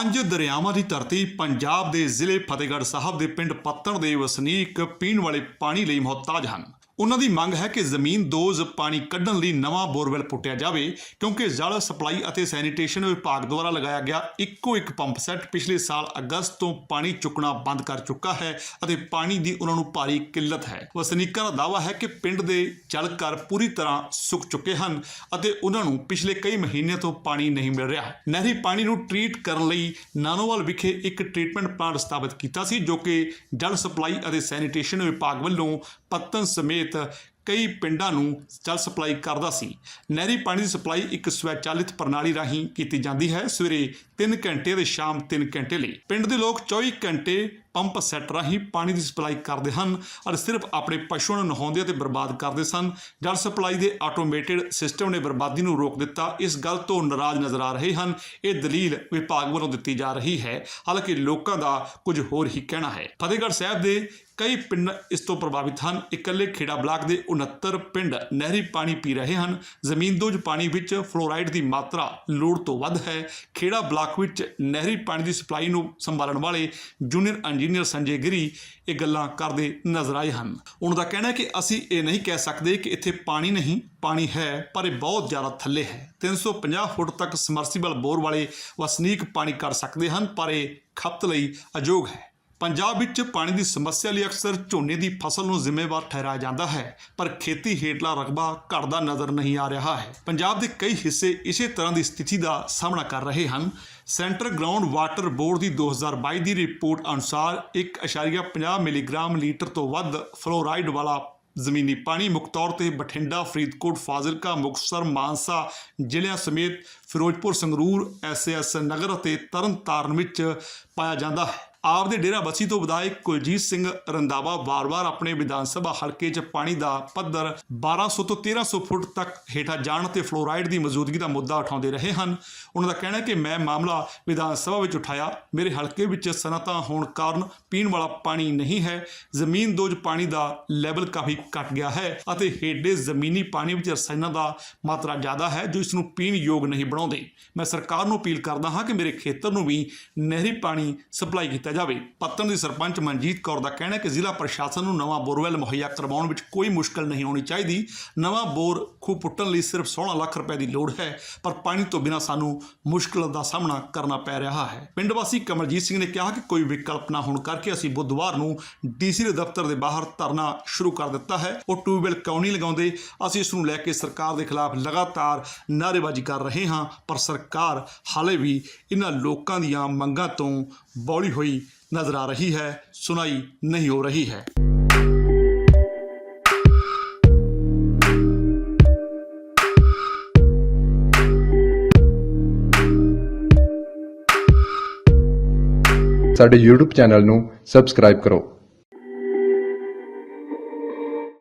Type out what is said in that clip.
ਪੰਜ ਦਰਿਆਵਾਂ ਦੀ ਧਰਤੀ ਪੰਜਾਬ ਦੇ ਜ਼ਿਲ੍ਹੇ ਫਤਿਹਗੜ੍ਹ ਸਾਹਿਬ ਦੇ ਪਿੰਡ ਪੱਤਣ ਦੇ ਵਸਨੀਕ ਪੀਣ ਵਾਲੇ ਪਾਣੀ ਲਈ ਮੁਹਤਾਜ ਹਨ। ਉਹਨਾਂ ਦੀ ਮੰਗ ਹੈ ਕਿ ਜ਼ਮੀਨ ਦੋਜ਼ ਪਾਣੀ ਕੱਢਣ ਲਈ ਨਵਾਂ ਬੋਰਵੈਲ ਪੁੱਟਿਆ ਜਾਵੇ, ਕਿਉਂਕਿ ਜਲ ਸਪਲਾਈ ਅਤੇ ਸੈਨੀਟੇਸ਼ਨ ਵਿਭਾਗ ਦੁਆਰਾ ਲਗਾਇਆ ਗਿਆ ਇੱਕੋ ਇੱਕ ਪੰਪ ਸੈੱਟ ਪਿਛਲੇ ਸਾਲ ਅਗਸਤ ਤੋਂ ਪਾਣੀ ਚੁੱਕਣਾ ਬੰਦ ਕਰ ਚੁੱਕਾ ਹੈ ਅਤੇ ਪਾਣੀ ਦੀ ਉਹਨਾਂ ਨੂੰ ਭਾਰੀ ਕਿੱਲਤ ਹੈ। ਵਸਨੀਕਾਂ ਦਾ ਦਾਅਵਾ ਹੈ ਕਿ ਪਿੰਡ ਦੇ ਜਲ ਘਰ ਪੂਰੀ ਤਰ੍ਹਾਂ ਸੁੱਕ ਚੁੱਕੇ ਹਨ ਅਤੇ ਉਹਨਾਂ ਨੂੰ ਪਿਛਲੇ ਕਈ ਮਹੀਨਿਆਂ ਤੋਂ ਪਾਣੀ ਨਹੀਂ ਮਿਲ ਰਿਹਾ। ਨਹਿਰੀ ਪਾਣੀ ਨੂੰ ਟਰੀਟ ਕਰਨ ਲਈ ਨਾਨੋਵਾਲ ਵਿਖੇ ਇੱਕ ਟ੍ਰੀਟਮੈਂਟ ਪਲਾਂਟ ਸਥਾਪਿਤ ਕੀਤਾ ਸੀ, ਜੋ ਕਿ ਜਲ ਸਪਲਾਈ ਅਤੇ ਸੈਨੀਟੇਸ਼ਨ ਵਿਭਾਗ ਵੱਲੋਂ ਪੱਤਨ ਸਮੇਤ ਕਈ ਪਿੰਡਾਂ ਨੂੰ ਜਲ ਸਪਲਾਈ ਕਰਦਾ ਸੀ। ਨਹਿਰੀ ਪਾਣੀ ਦੀ ਸਪਲਾਈ ਇੱਕ ਸਵੈਚਾਲਿਤ ਪ੍ਰਣਾਲੀ ਰਾਹੀਂ ਕੀਤੀ ਜਾਂਦੀ ਹੈ। ਸਵੇਰੇ 3 ਘੰਟੇ ਅਤੇ ਸ਼ਾਮ 3 ਘੰਟੇ ਲਈ। ਪਿੰਡ ਦੇ ਲੋਕ 24 ਘੰਟੇ ਪੰਪ ਸੈੱਟ ਰਾਹੀਂ ਪਾਣੀ ਦੀ ਸਪਲਾਈ ਕਰਦੇ ਹਨ ਅਤੇ ਸਿਰਫ ਆਪਣੇ ਪਸ਼ੂਆਂ ਨੂੰ ਨਹਾਉਂਦੇ ਅਤੇ ਬਰਬਾਦ ਕਰਦੇ ਸਨ। ਜਲ ਸਪਲਾਈ ਦੇ ਆਟੋਮੇਟਿਡ ਸਿਸਟਮ ਨੇ ਬਰਬਾਦੀ ਨੂੰ ਰੋਕ ਦਿੱਤਾ। ਇਸ ਗੱਲ ਤੋਂ ਨਾਰਾਜ਼ ਨਜ਼ਰ ਆ ਰਹੇ ਹਨ। ਇਹ ਦਲੀਲ ਵਿਭਾਗ ਵੱਲੋਂ ਦਿੱਤੀ ਜਾ ਰਹੀ ਹੈ। ਹਾਲਾਂਕਿ ਲੋਕਾਂ ਦਾ ਕੁਝ ਹੋਰ ਹੀ ਕਹਿਣਾ ਹੈ। ਫਤਿਹਗੜ੍ਹ ਸਾਹਿਬ ਦੇ ਕਈ ਪਿੰਡ ਇਸ ਤੋਂ ਪ੍ਰਭਾਵਿਤ ਹਨ। ਇਕੱਲੇ ਖੇੜਾ ਬਲਾਕ ਦੇ 69 ਪਿੰਡ ਨਹਿਰੀ ਪਾਣੀ ਪੀ ਰਹੇ ਹਨ। ਜ਼ਮੀਨਦੋਜ਼ ਪਾਣੀ ਵਿੱਚ ਫਲੋਰਾਈਡ ਦੀ ਮਾਤਰਾ ਲੋੜ ਤੋਂ ਵੱਧ ਹੈ। ਖੇੜਾ ਬਲਾਕ ਵਿੱਚ ਨਹਿਰੀ ਪਾਣੀ ਦੀ ਸਪਲਾਈ ਨੂੰ ਸੰਭਾਲਣ ਵਾਲੇ ਜੂਨੀਅਰ ਇੰਜੀਨੀਅਰ ਸੰਜੇ ਗਿਰੀ ਇਹ ਗੱਲਾਂ ਕਰਦੇ ਨਜ਼ਰ ਆਏ ਹਨ। ਉਹਨਾਂ ਦਾ ਕਹਿਣਾ ਹੈ ਕਿ ਅਸੀਂ ਇਹ ਨਹੀਂ ਕਹਿ ਸਕਦੇ ਕਿ ਇੱਥੇ ਪਾਣੀ ਨਹੀਂ, ਪਾਣੀ ਹੈ, ਪਰ ਇਹ ਬਹੁਤ ਜ਼ਿਆਦਾ ਥੱਲੇ ਹੈ। 350 ਫੁੱਟ ਤੱਕ ਸਮਰਸੀਬਲ ਬੋਰ ਵਾਲੇ ਵਸਨੀਕ ਪਾਣੀ ਕਰ ਸਕਦੇ ਹਨ, ਪਰ ਇਹ ਖਪਤ ਲਈ ਅਯੋਗ ਹੈ। ਪੰਜਾਬ ਵਿੱਚ ਪਾਣੀ ਦੀ ਸਮੱਸਿਆ ਲਈ ਅਕਸਰ ਝੋਨੇ ਦੀ ਫਸਲ ਨੂੰ ਜ਼ਿੰਮੇਵਾਰ ਠਹਿਰਾਇਆ ਜਾਂਦਾ ਹੈ, ਪਰ ਖੇਤੀ ਹੇਠਲਾ ਰਕਬਾ ਘਟਦਾ ਨਜ਼ਰ ਨਹੀਂ ਆ ਰਿਹਾ ਹੈ। ਪੰਜਾਬ ਦੇ ਕਈ ਹਿੱਸੇ ਇਸੇ ਤਰ੍ਹਾਂ ਦੀ ਸਥਿਤੀ ਦਾ ਸਾਹਮਣਾ ਕਰ ਰਹੇ ਹਨ। ਸੈਂਟਰ ਗਰਾਊਂਡ ਵਾਟਰ ਬੋਰਡ ਦੀ 2022 ਦੀ ਰਿਪੋਰਟ ਅਨੁਸਾਰ 1.50 ਮਿਲੀਗ੍ਰਾਮ ਲੀਟਰ ਤੋਂ ਵੱਧ ਫਲੋਰਾਈਡ ਵਾਲਾ ਜ਼ਮੀਨੀ ਪਾਣੀ ਮੁੱਖ ਤੌਰ ਤੇ ਬਠਿੰਡਾ, ਫਰੀਦਕੋਟ, ਫਾਜ਼ਿਲਕਾ, ਮੁਕਤਸਰ, ਮਾਨਸਾ ਜ਼ਿਲ੍ਹਿਆਂ ਸਮੇਤ ਫਿਰੋਜ਼ਪੁਰ, ਸੰਗਰੂਰ ਐਸਐਸ ਨਗਰ ਅਤੇ ਤਰਨਤਾਰਨ ਵਿੱਚ ਪਾਇਆ ਜਾਂਦਾ ਹੈ। ਆਪ ਦੇ ਡੇਰਾ ਬੱਸੀ ਤੋਂ ਵਿਧਾਇਕ ਕੁਲਜੀਤ ਸਿੰਘ ਰੰਦਾਵਾ ਵਾਰ-ਵਾਰ ਆਪਣੇ ਵਿਧਾਨ ਸਭਾ ਹਲਕੇ 'ਚ ਪਾਣੀ ਦਾ ਪੱਧਰ 1200 ਤੋਂ 1300 ਫੁੱਟ ਤੱਕ ਹੇਠਾਂ ਜਾਣ ਤੇ ਫਲੋਰਾਈਡ ਦੀ ਮੌਜੂਦਗੀ ਦਾ ਮੁੱਦਾ ਉਠਾਉਂਦੇ ਰਹੇ ਹਨ। ਉਹਨਾਂ ਦਾ ਕਹਿਣਾ ਹੈ ਕਿ ਮੈਂ ਮਾਮਲਾ ਵਿਧਾਨ ਸਭਾ ਵਿੱਚ ਉਠਾਇਆ। ਮੇਰੇ ਹਲਕੇ ਵਿੱਚ ਸਨਅਤਾਂ ਹੋਣ ਕਾਰਨ ਪੀਣ ਵਾਲਾ ਪਾਣੀ ਨਹੀਂ ਹੈ। ਜ਼ਮੀਨ ਦੋਜ ਪਾਣੀ ਦਾ ਲੈਵਲ ਕਾਫੀ ਘਟ ਗਿਆ ਹੈ ਅਤੇ ਹੇਡੇ ਜ਼ਮੀਨੀ ਪਾਣੀ ਵਿੱਚ ਰਸਾਇਣਾਂ ਦਾ ਮਾਤਰਾ ਜ਼ਿਆਦਾ ਹੈ, ਜੋ ਇਸ ਨੂੰ ਪੀਣ ਯੋਗ ਨਹੀਂ ਬਣਾਉਂਦੇ। ਮੈਂ ਸਰਕਾਰ ਨੂੰ ਅਪੀਲ ਕਰਦਾ ਹਾਂ ਕਿ ਮੇਰੇ ਖੇਤਰ ਨੂੰ ਵੀ ਨਹਿਰੀ ਪਾਣੀ ਸਪਲਾਈ ਕੀਤਾ ਜਾਵੇ। ਪੱਤਨ ਦੀ ਸਰਪੰਚ ਮਨਜੀਤ ਕੌਰ ਦਾ ਕਹਿਣਾ ਹੈ ਕਿ ਜ਼ਿਲ੍ਹਾ ਪ੍ਰਸ਼ਾਸਨ ਨੂੰ ਨਵਾਂ ਬੋਰਵੈਲ ਮੁਹੱਈਆ ਕਰਵਾਉਣ ਵਿੱਚ ਕੋਈ ਮੁਸ਼ਕਲ ਨਹੀਂ ਹੋਣੀ ਚਾਹੀਦੀ। ਨਵਾਂ ਬੋਰ ਖੂਹ ਪੁੱਟਣ ਲਈ ਸਿਰਫ 16 ਲੱਖ ਰੁਪਏ ਦੀ ਲੋੜ ਹੈ, ਪਰ ਪਾਣੀ ਤੋਂ ਬਿਨਾਂ ਸਾਨੂੰ ਮੁਸ਼ਕਲ ਦਾ ਸਾਹਮਣਾ ਕਰਨਾ ਪੈ ਰਿਹਾ ਹੈ। ਪਿੰਡ ਵਾਸੀ ਕਮਲਜੀਤ ਸਿੰਘ ਨੇ ਕਿਹਾ ਕਿ ਕੋਈ ਵਿਕਲਪ ਨਾ ਹੋਣ ਕਰਕੇ ਅਸੀਂ ਬੁੱਧਵਾਰ ਨੂੰ ਡੀਸੀ ਦੇ ਦਫ਼ਤਰ ਦੇ ਬਾਹਰ ਧਰਨਾ ਸ਼ੁਰੂ ਕਰ ਦਿੱਤਾ ਹੈ। ਉਹ ਟਿਊਬਵੈਲ ਕਿਉਂ ਨਹੀਂ ਲਗਾਉਂਦੇ? ਅਸੀਂ ਇਸ ਨੂੰ ਲੈ ਕੇ ਸਰਕਾਰ ਦੇ ਖਿਲਾਫ ਲਗਾਤਾਰ ਨਾਅਰੇਬਾਜ਼ੀ ਕਰ ਰਹੇ ਹਾਂ, ਪਰ ਸਰਕਾਰ ਹਾਲੇ ਵੀ ਇਹਨਾਂ ਲੋਕਾਂ ਦੀਆਂ ਮੰਗਾਂ ਤੋਂ ਬੌਲੀ ਹੋਈ ਨਜ਼ਰ ਆ ਰਹੀ ਹੈ, ਸੁਣਾਈ ਨਹੀਂ ਹੋ ਰਹੀ ਹੈ। ਸਾਡੇ YouTube ਚੈਨਲ ਨੂੰ ਸਬਸਕ੍ਰਾਈਬ ਕਰੋ।